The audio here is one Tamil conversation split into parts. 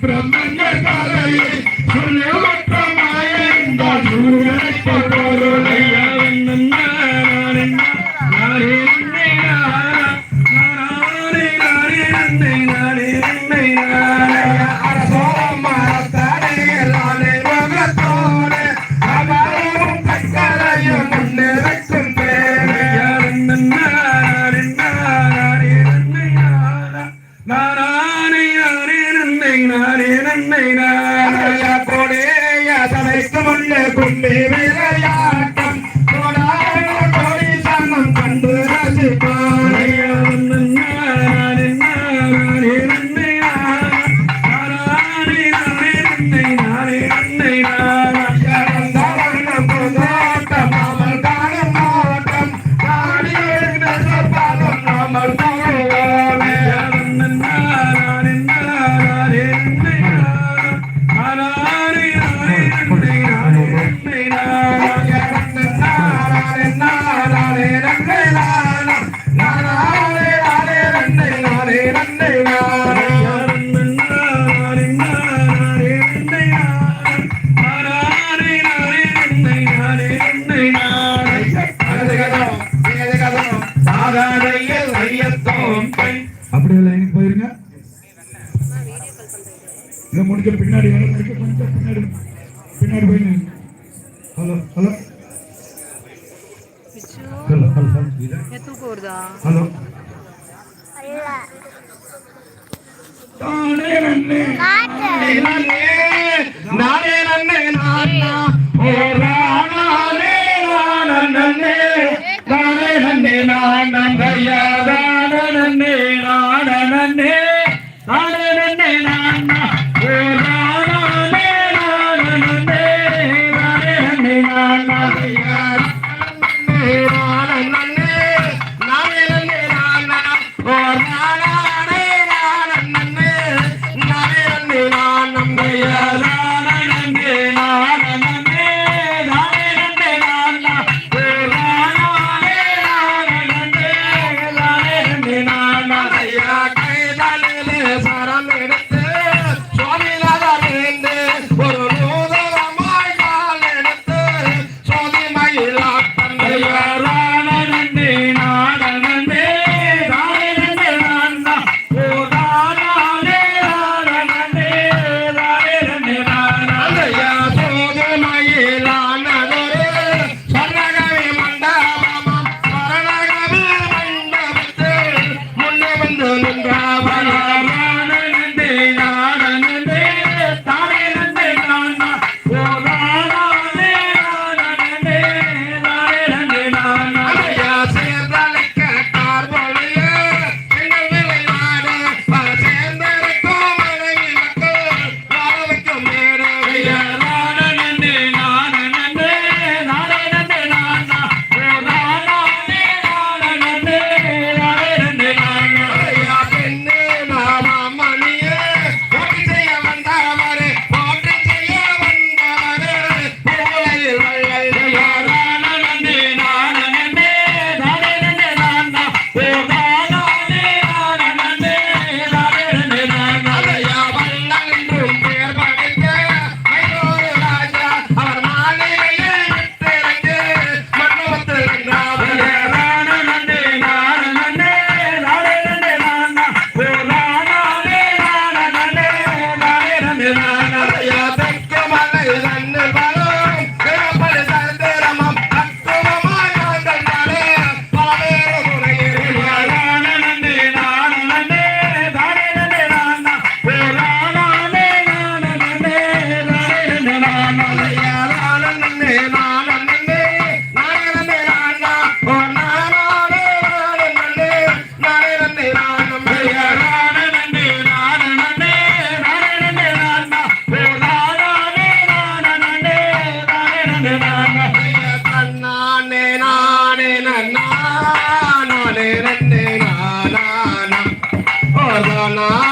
pra mim. இதை முடிக்கிற பின்னாடி பின்னாடி பின்னாடி போய் ஹலோ ஹலோ. ஹலோ நானே நானே ஒரு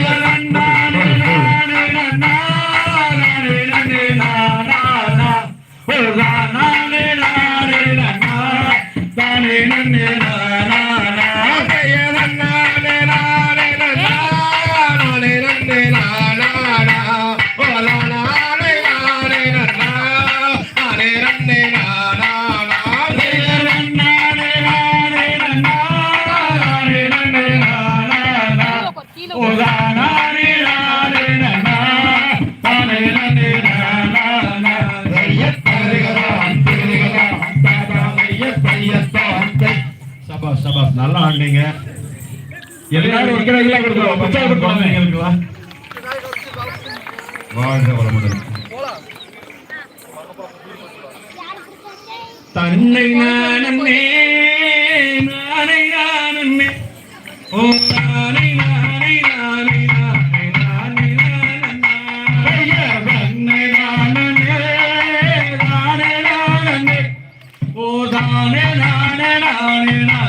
நானே நல்லா ஆண்டீங்க எல்லாரும் வாழ்க வளமுடன். தன்னை நானே நானே நானே ஓ நானே நானே நானே நானே. நானே நானே ஓ தானே நானே நானே நானே நானே.